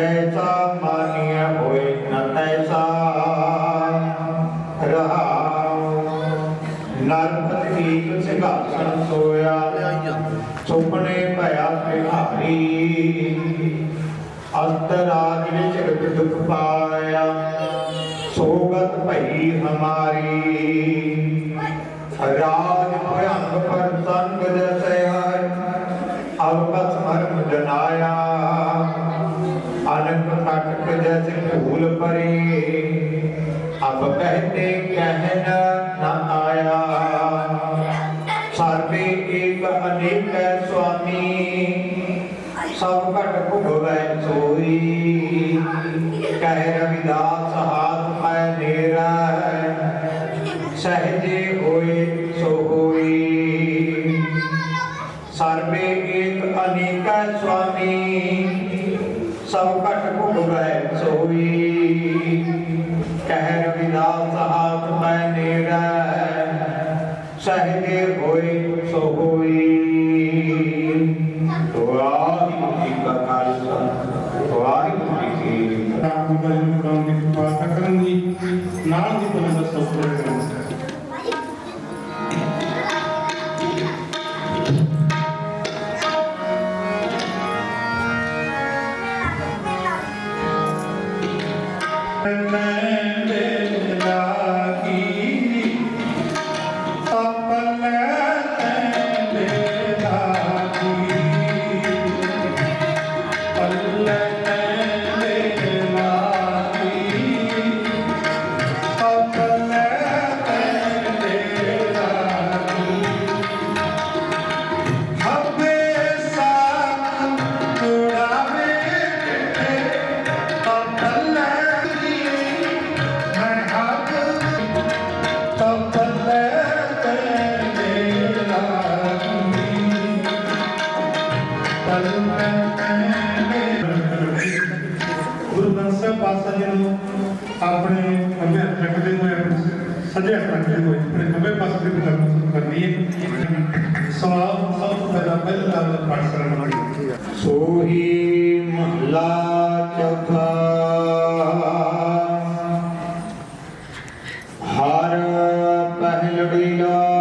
Jeta ਹੋਏ ਸੋ ਹੋਈ ਸਰਬੇ ਏਕ ਅਨੇਕਾ ਸੁਆਮੀ ਸਭ ਘਟ ਭੁਗ ਗਏ ਸੋ ਹੋਈ na na Hari Ram.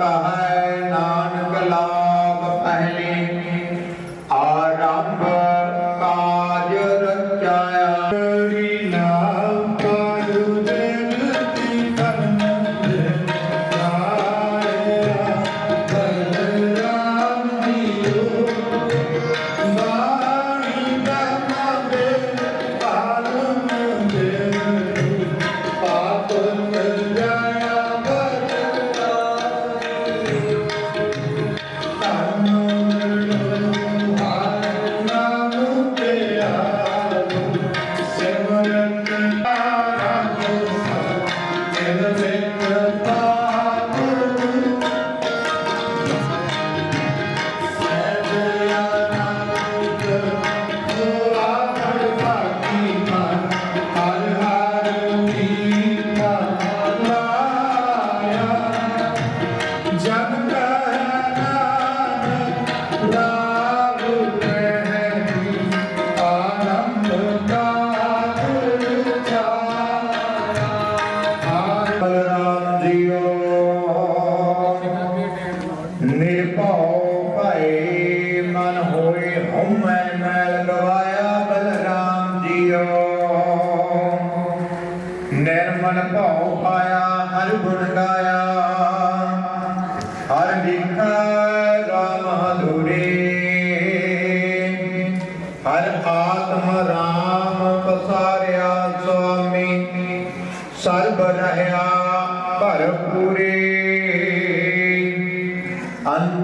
कह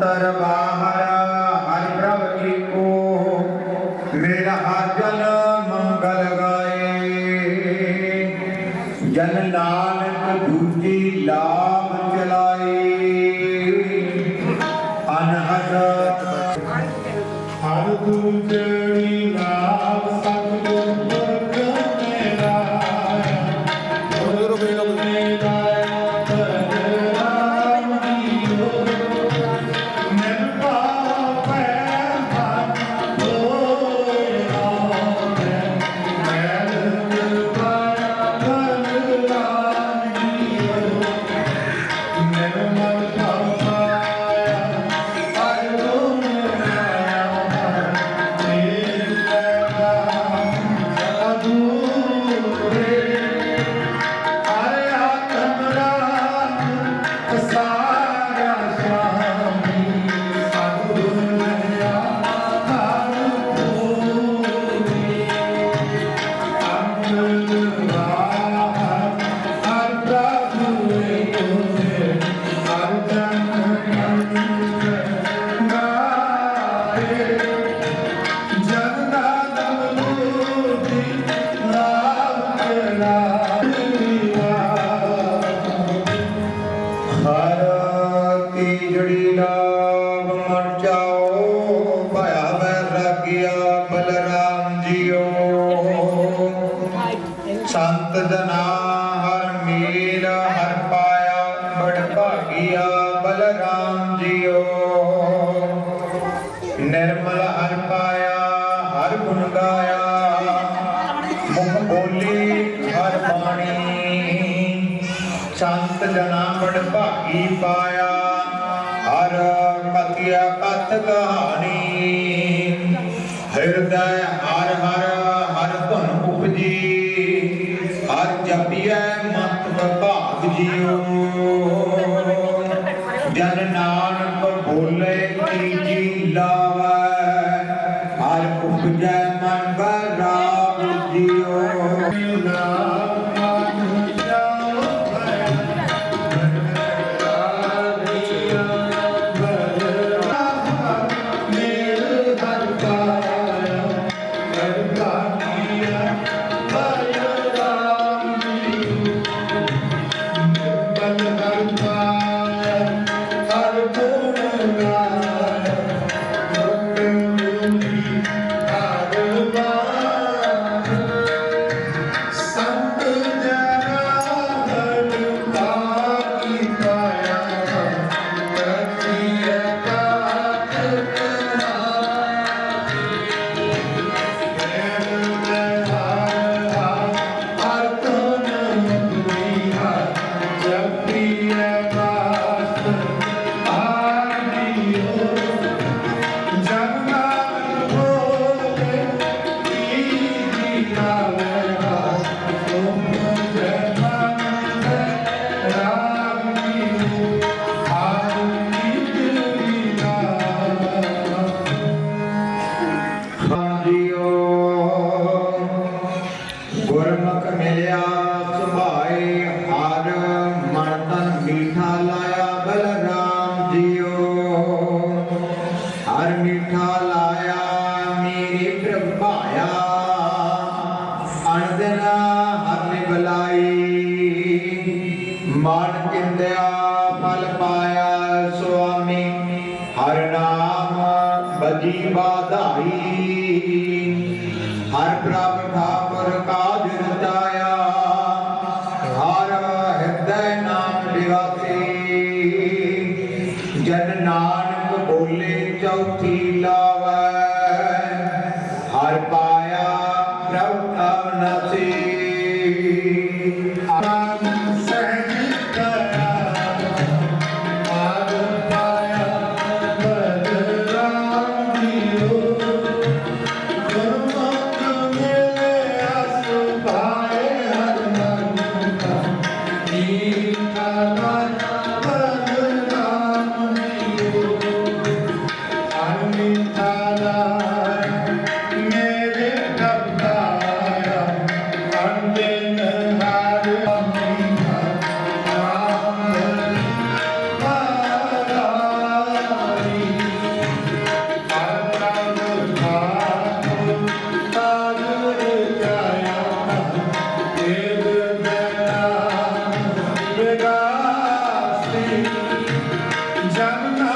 ਅੰਤਰ ਬਾਹਰ ਹਰਿ ਪ੍ਰਭ ਕੀ ਕੋ ਮੇਰਾ ਹਾਜਲ ਮੰਗਲ ਗਾਏ। ਜਨ ਨਾਨਕ ਦੂਜੀ ਲਾ Senhor. ਬਲਰਾਮ ਜੀਓ। ਨਿਰਮਲ ਹਰ ਪਾਇਆ, ਹਰ ਗੁਣ ਗਾਇਆ। ਮੁਖ ਬੋਲੀ ਹਰ ਬਾਣੀ। ਸੰਤ ਜਨਾ ਬੜ ਭਾਗੀ ਪਾਇਆ। ਪ੍ਰਭ I'm not.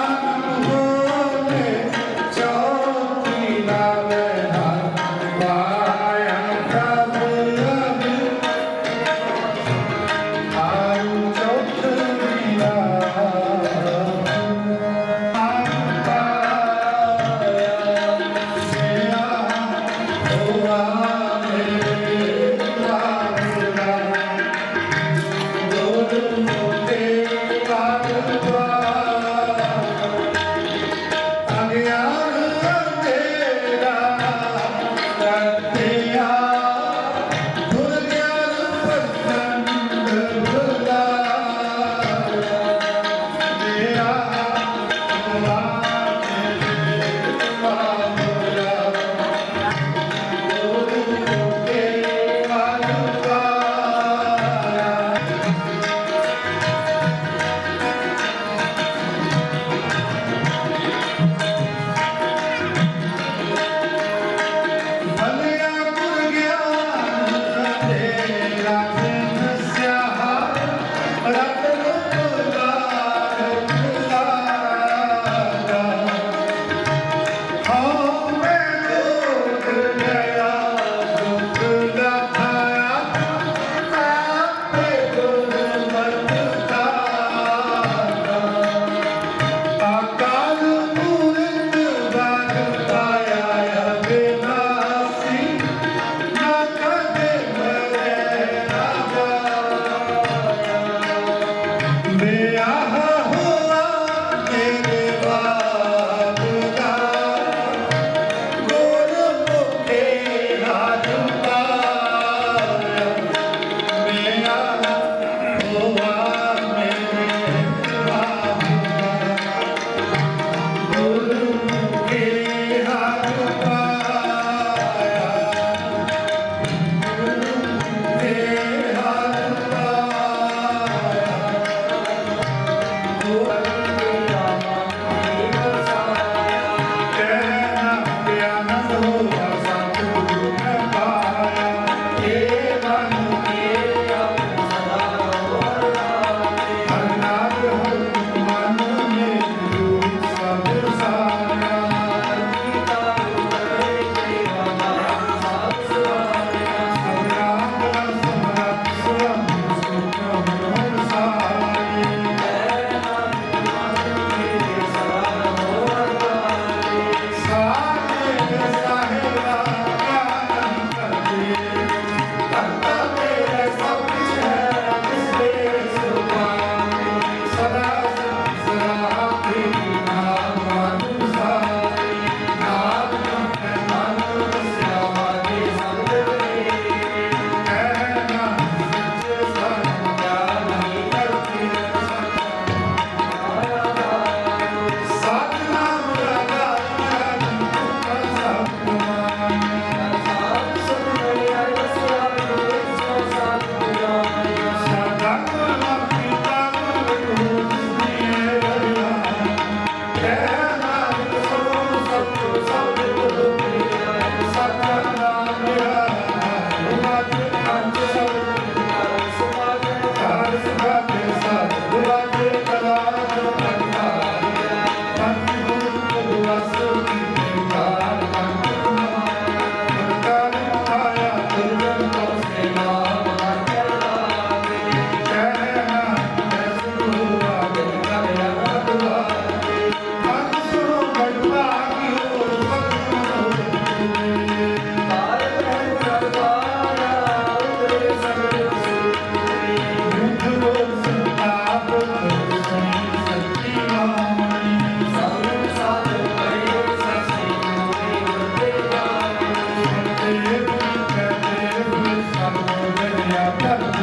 cantar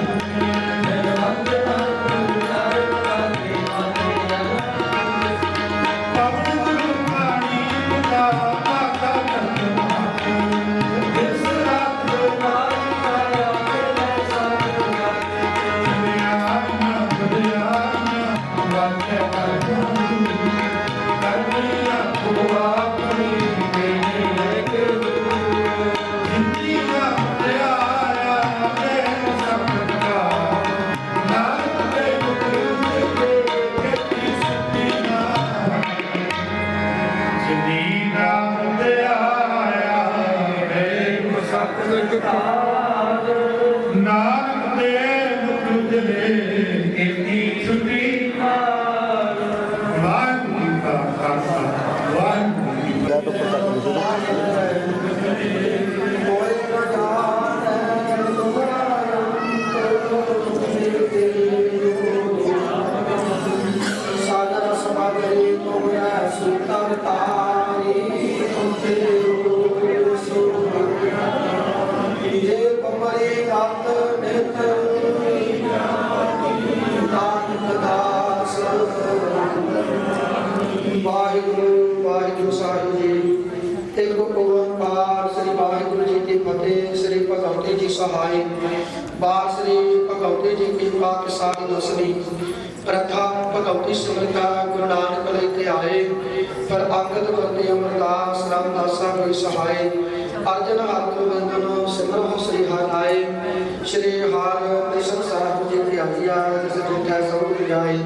ਸ੍ਰੀ ਹਰਿ ਕ੍ਰਿਸ਼ਨ ਸਾਹਿਬ ਜੀ ਦੀ ਆਗਿਆ ਜਿਸ ਜਿਠਾ ਸਭ ਜਾਏ।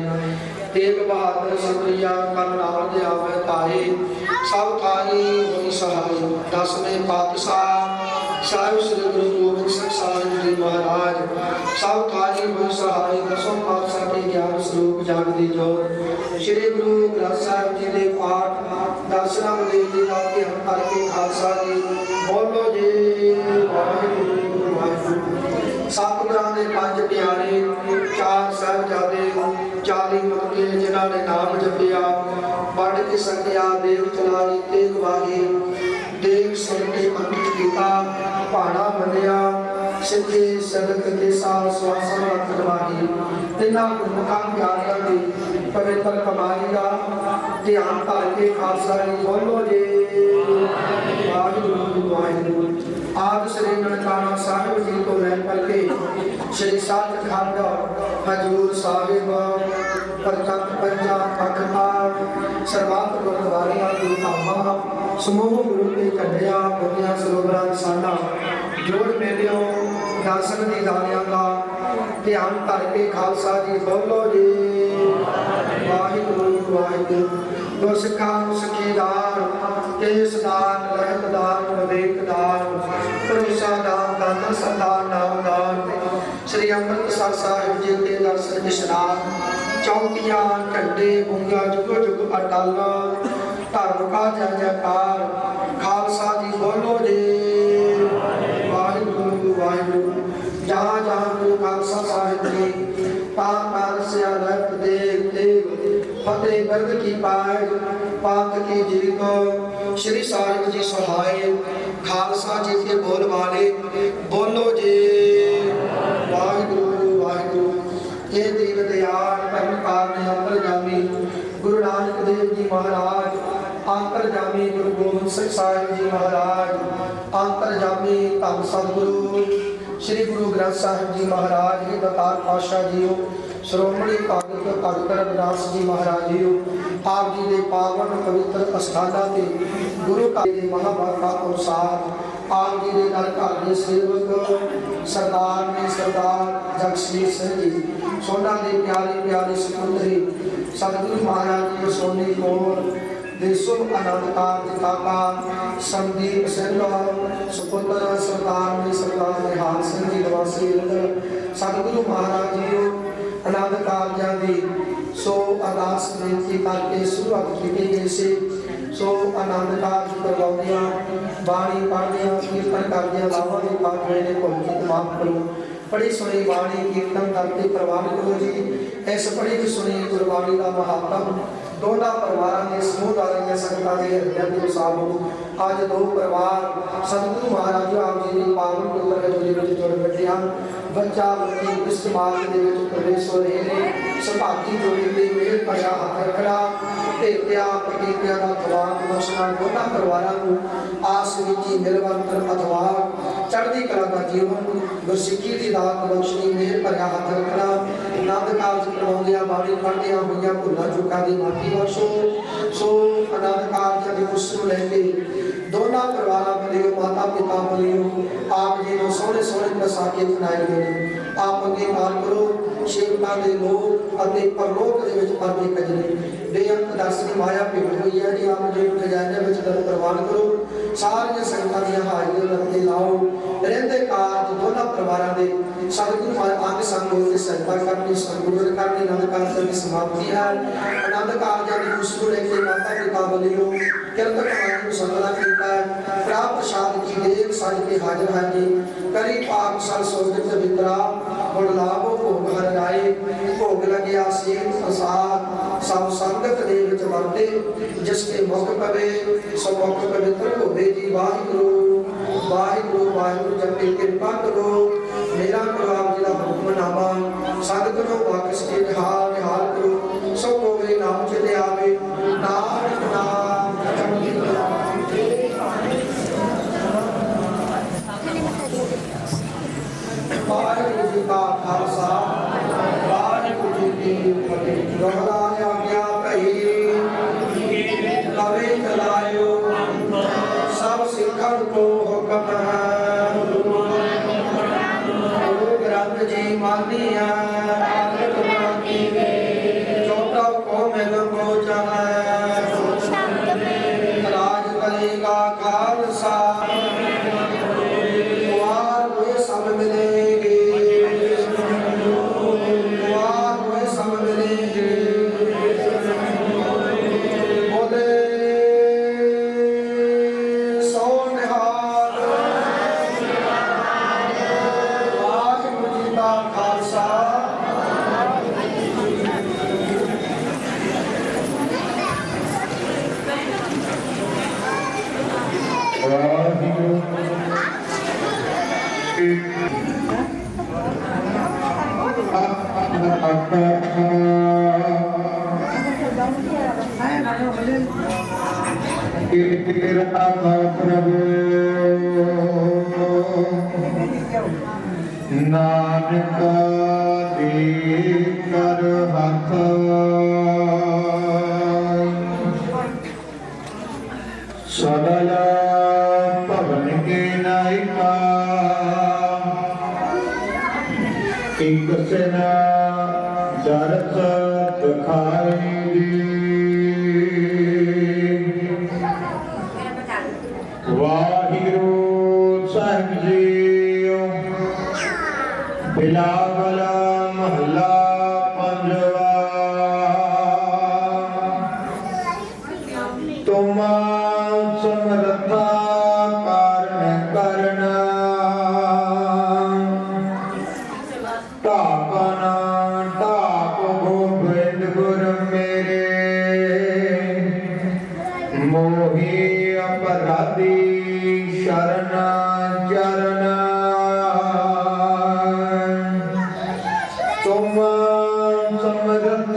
ਤੇਗ ਬਹਾਦਰ ਸਤਰੀਆ ਕਨ ਨਾਮ ਦੇ ਆਵੇ ਤਾਏ। ਸਭ ਥਾਈ ਹੋਈ ਸਹਾਈ। ਦਸਵੇਂ ਪਾਤਸ਼ਾਹ, ਸਾਹਿਬ ਸ੍ਰੀ ਗੁਰੂ ਗੋਬਿੰਦ ਸਿੰਘ ਸਾਹਿਬ ਜੀ ਮਹਾਰਾਜ। ਸਭ ਥਾਈ ਹੋਈ ਸਹਾਈ। ਦਸੋਂ ਪਾਤਸ਼ਾਹ ਦੇ ਗਿਆਨ ਸਰੂਪ ਜਾਗਦੀ ਜੋਤ ਸ੍ਰੀ ਗੁਰੂ ਗ੍ਰੰਥ ਸਾਹਿਬ ਜੀ ਦੇ ਪਾਠ, ਦਰਸ਼ਨਾਂ ਦੇ ਜੀ ਦਾ ਧਿਆਨ ਕਰਕੇ ਖਾਲਸਾ ਜੀ ਸਿੱਧੇ ਸਦਕ ਦੇ ਸਾਲ ਸਵਾਸਨ ਰੱਖ ਗਵਾਹੀ ਤਿੰਨਾਂ ਗੁਰਮੁਖਾਂ ਪਿਆਰਿਆਂ ਦੀ ਪਵਿੱਤਰ ਕਮਾਈ ਦਾ ਧਿਆਨ ਧਰ ਕੇ ਖਾਲਸਾ ਜੀ ਬੋਲੋ ਜੀ। ਵਾਹਿਗੁਰੂ ਵਾਹਿਗੁਰੂ। ਆਦ ਸ੍ਰੀ ਨਨਕਾਣਾ ਸਾਹਿਬ ਜੀ ਤੋਂ ਲੈ ਕਰਕੇ ਸ੍ਰੀ ਸਤਿਖੰਡ ਹਜੂਰ ਸਾਹਿਬ, ਪ੍ਰਤੱਖ ਪੰਜਾ ਅਖਬਾਰ ਸਰਬੱਤ ਗੁਰਦੁਆਰਿਆਂ ਦੀ ਧਾਮਾਂ, ਸਮੂਹ ਗੁਰੂ ਦੇ ਕੱਢਿਆ ਬੰਦਿਆ ਸਰੋਵਰਾਂ ਦੀ ਸਾਡਾ ਜੋੜ ਮੇਲਿਓ ਦਰਸ਼ਨ ਦੀ ਦਾਰਿਆਂ ਦਾ ਧਿਆਨ ਧਰ ਕੇ ਖਾਲਸਾ ਜੀ ਬੋਲੋ ਜੀ। ਵਾਹਿਗੁਰੂ ਵਾਹਿਗੁਰੂ ਗੁਰਸਿੱਖਾਂ ਨੂੰ ਸਖੀਦਾਰ ਕੇਸਦਾਰ ਰਹਿਮਦਾਰ ਵਿਵੇਕਦਾਰ, ਭਰੋਸਾਦਾਰ, ਦਾਤਾ, ਸਰਦਾਰ, ਨਾਮਦਾਰ ਸ੍ਰੀ ਅੰਮ੍ਰਿਤਸਰ ਸਾਹਿਬ ਜੀ ਦੇ ਦਰਸ਼ਨ ਇਸ਼ਨਾਨ ਚੌਕੀਆਂ ਘੰਟੇ ਗੁੰਗਾ, ਜੁਗ ਜੁਗ ਅਟਲ, ਧਰਮ ਕਾ ਜੈ ਜੈਕਾਰ, ਖਾਲਸਾ ਜੀ ਬੋਲੋ ਜੀ। ਫਤਿਹ ਬਰਦ ਕੀ ਪਾਇ ਪਾਕ ਕੀ ਜੀਤ ਸ਼੍ਰੀ ਸਾਹਿਬ ਜੀ ਸਹਾਏ ਖਾਲਸਾ ਜੀ ਕੇ ਬੋਲ ਵਾਲੇ, ਬੋਲੋ ਜੀ। ਵਾਹਿਗੁਰੂ ਵਾਹਿਗੁਰੂ, ਇਹ ਦੀਨ ਦਿਆਲ ਪਰਮਕਾਰ ਨੇ ਅੰਤਰ ਜਾਮੀ ਗੁਰੂ ਨਾਨਕ ਦੇਵ ਜੀ ਮਹਾਰਾਜ ਅੰਤਰ ਜਾਮੀ ਗੁਰੂ ਗੋਬਿੰਦ ਸਿੰਘ ਸਾਹਿਬ ਜੀ ਮਹਾਰਾਜ ਅੰਤਰ ਜਾਮੀ ਧੰਨ ਸਤਿਗੁਰੂ, ਸ੍ਰੀ ਗੁਰੂ ਗ੍ਰੰਥ ਸਾਹਿਬ ਜੀ ਮਹਾਰਾਜ ਜੀ, ਦਤਾਰ ਪਾਤਸ਼ਾਹ ਜੀਓ ਸ਼੍ਰੋਮਣੀ ਭਗਤ ਭਗਤ ਰਵਿਦਾਸ ਜੀ ਮਹਾਰਾਜ ਜੀਓ ਆਪ ਜੀ ਦੇ ਪਾਵਨ ਪਵਿੱਤਰ ਅਸਥਾਨਾਂ ਤੇ ਗੁਰੂ ਘਰ ਦੇ ਮਹਾਂਵਾਕਾ ਅਨੁਸਾਰ ਆਪ ਜੀ ਦੇ ਨਾਲ ਘਰ ਦੇ ਸੇਵਕ, ਸਰਦਾਰ ਨੇ ਸਰਦਾਰ ਜਗਸੀਰ ਸਿੰਘ ਜੀ, ਸੋਨਾ ਦੀ ਪਿਆਰੀ ਪਿਆਰੀ ਸੁਪੁੱਤਰੀ, ਸਤਿਗੁਰੂ ਮਹਾਰਾਜ ਜੀ ਸੋਨੀ ਕੋਲ ਦੇ ਸੁਭ ਆਨੰਦ ਕਾਰਜ ਕਾਕਾ ਸੰਦੀਪ ਸਿੰਘ ਸੁਪੁੱਤਰ, ਸਰਦਾਰ ਨੇ ਸਰਦਾਰ ਨਿਹਾਲ ਸਿੰਘ ਜੀ ਨਿਵਾਸੀ ਅੰਦਰ ਸਤਿਗੁਰੂ ਮਹਾਰਾਜ ਜੀ ਆਨੰਦ ਕਾਰਜਾਂ ਦੀ ਸੋ ਅਰਦਾਸ ਬੇਨਤੀ ਕਰਕੇ ਸ਼ੁਰੂਆਤ ਕੀਤੀ ਗਈ ਸੀ। ਸੋ ਆਨੰਦ ਕਾਰਜ ਕਰਵਾਉਂਦਿਆਂ, ਬਾਣੀ ਪੜ੍ਹਦਿਆਂ, ਕੀਰਤਨ ਕਰਦਿਆਂ ਲਾਵਾਂ ਦੇ ਪਾਠ ਹੋਏ ਭੁੱਲ ਕੇ ਮਾਫ ਕਰੋ ਪੜੀ ਸੁਣੀ ਬਾਣੀ, ਕੀਰਤਨ ਕਰਕੇ ਪ੍ਰਵਾਨ ਕਰੋ ਜੀ। ਇਸ ਪੜੀ ਸੁਣੀ ਗੁਰਬਾਣੀ ਦਾ ਮਹਾਤਮ ਦੋਨਾਂ ਪਰਿਵਾਰਾਂ ਦੇ ਸਮੂਹ ਦਾਰੀਆਂ ਸੰਗਤਾਂ ਦੇ ਹਿਰਦਿਆਂ ਦੇ ਸਾਹਮਣੇ ਅੱਜ ਦੋ ਪਰਿਵਾਰ ਸਤਿਗੁਰੂ ਮਹਾਰਾਜ ਆਪ ਜੀ ਦੀ ਪਾਵਨ ਪੁੱਤਰ ਹਜ਼ੂਰੀ ਵਿੱਚ ਜੁੜ ਬੈਠੇ ਹਨ। ਬੱਚਾ ਬੱਚੀ ਇਸ ਸਮਾਜ ਦੇ ਵਿੱਚ ਪ੍ਰਵੇਸ਼ ਹੋ ਰਹੇ ਨੇ। ਸੁਭਾਗੀ ਜੋੜੀ ਦੇ ਮੇਲ ਭਰਿਆ ਹੱਥ ਰੱਖਣਾ ਤੇ ਪਿਆਰ ਪ੍ਰਤੀਕਿਆ ਦਾ ਜਵਾਬ ਬਖਸ਼ਣਾ ਦੋਨਾਂ ਪਰਿਵਾਰਾਂ ਨੂੰ ਆਸ ਵਿੱਚ ਮਿਲਵੰਤਰ ਅਥਵਾ ਚੜ੍ਹਦੀ ਕਲਾ ਦਾ ਜੀਵਨ, ਗੁਰਸਿੱਖੀ ਦੀ ਦਾਤ ਬਖਸ਼ਣੀ ਮੇਲ ਭਰਿਆ ਹੱਥ ਰੱਖਣਾ। ਆਨੰਦ ਕਾਰਜ ਕਰਵਾਉਂਦਿਆਂ ਬਾਣੀ ਪੜ੍ਹਦਿਆਂ ਹੋਈਆਂ ਭੁੱਲਾਂ ਚੁੱਕਾਂ ਦੀ ਮਾਫੀ ਬਖਸ਼ੋ ਸੋ ਆਨੰਦ ਕਾਰਜ ਦੀ ਉਸ ਨੂੰ ਲੈ ਕੇ ਦੋਨਾਂ ਪਰਿਵਾਰਾਂ ਵੱਲੋਂ ਮਾਤਾ ਪਿਤਾ ਵੱਲੋਂ ਆਪ ਜੀ ਨੂੰ ਸੋਹਣੇ ਸੋਹਣੇ ਪ੍ਰਸਾਦੇ ਬਣਾਏ ਗਏ ਨੇ। ਆਪ ਅੱਗੇ ਮਾਰ ਕਰੋ। ਸੇਵਕਾਂ ਦੇ ਲੋਕ ਅਤੇ ਪਰਲੋਕ ਦੇ ਵਿੱਚ ਪਰਦੇ ਕਜਰੇ ਬੇਅੰਤ ਦਰਸ਼ਨ ਮਾਇਆ ਭੇਟ ਹੋਈ ਹੈ। ਜੀ ਆਪ ਜੀ ਨੂੰ ਖਜ਼ਾਨੇ ਵਿੱਚ ਦਰ ਪ੍ਰਵਾਨ ਕਰੋ। ਸਾਰੀਆਂ ਸੰਗਤਾਂ ਦੀਆਂ ਹਾਜ਼ਰੀਆਂ ਰੱਖਦੇ ਲਾਓ। ਪਰਿਵਾਰਾਂ ਦੇ ਸਤਿਗੁਰੂ ਮਹਾਰਾਜ ਅੰਗ ਸੰਗ ਹੋ ਕੇ ਸਹਾਇਤਾ ਕਰਨੀ ਸੰਗੁਰੂ ਕਰਨੀ, ਆਨੰਦ ਕਾਰਜ ਦੀ ਸਮਾਪਤੀ ਹੈ। ਆਨੰਦ ਕਾਰਜਾਂ ਦੀ ਖੁਸ਼ਬੂ ਲੈ ਕੇ ਮਾਤਾ ਪਿਤਾ ਵੱਲੋਂ ਕਿਰਤ ਕਮਾਈ ਨੂੰ ਸੰਗਲਾ ਕੀਤਾ ਹੈ। ਪ੍ਰਾਪਤ ਪ੍ਰਸ਼ਾਦ ਕੀ ਦੇਖ ਸਜ ਕੇ ਹਾਜ਼ਰ ਹੈ ਜੀ। ਕਰੀ ਪਾਪ ਸਰ ਸੋਗਤ ਵਿਤਰਾ ਗੁਣ ਲਾਭੋ ਭੋਗ ਹਰ ਰਾਏ ਭੋਗ ਲਗਿਆ ਸੀਤ ਪ੍ਰਸਾਦ ਸਭ ਸੰਗਤ ਦੇ ਵਿੱਚ ਵਰਤੇ, ਜਿਸ ਕੇ ਮੁਖ ਪਵੇ, ਸੋ ਮੁਖ ਪਵਿੱਤਰ ਹੋਵੇ ਜੀ, ਵਾਹਿਗੁਰੂ ਵਾਹਿਗੁਰੂ ਵਾਹਿਗੁਰੂ, ਜਪੇ ਕਿਰਪਾ ਕਰੋ। ਮੇਰਾ ਕਰੋ ਆਪ ਜੀ ਦਾ ਹੁਕਮਨਾਮਾ ਸੰਗਤ ਨੂੰ ਵਾਕਿਸ ਕੇ ਨਿਹਾਲ ਨਿਹਾਲ ਕਰੋ ਸੋ ਹੋਵੇ ਨਾਮ ਚਲੇ ਆਵੇ ਨਾਨਕ ਨਾਮ ਜਪੀ ਵਾਹਿਗੁਰੂ ਜੀ ਕਾ ਖਾਲਸਾ ਵਾਹਿਗੁਰੂ ਜੀ ਕੀ ਸਦਲ ਭਵਨ ਕੇ ਨਾਇਕਾ। ਇਕ ਸਨਾ ਦਰਸ ਦਿਖਾਈ Allahumma sammadatna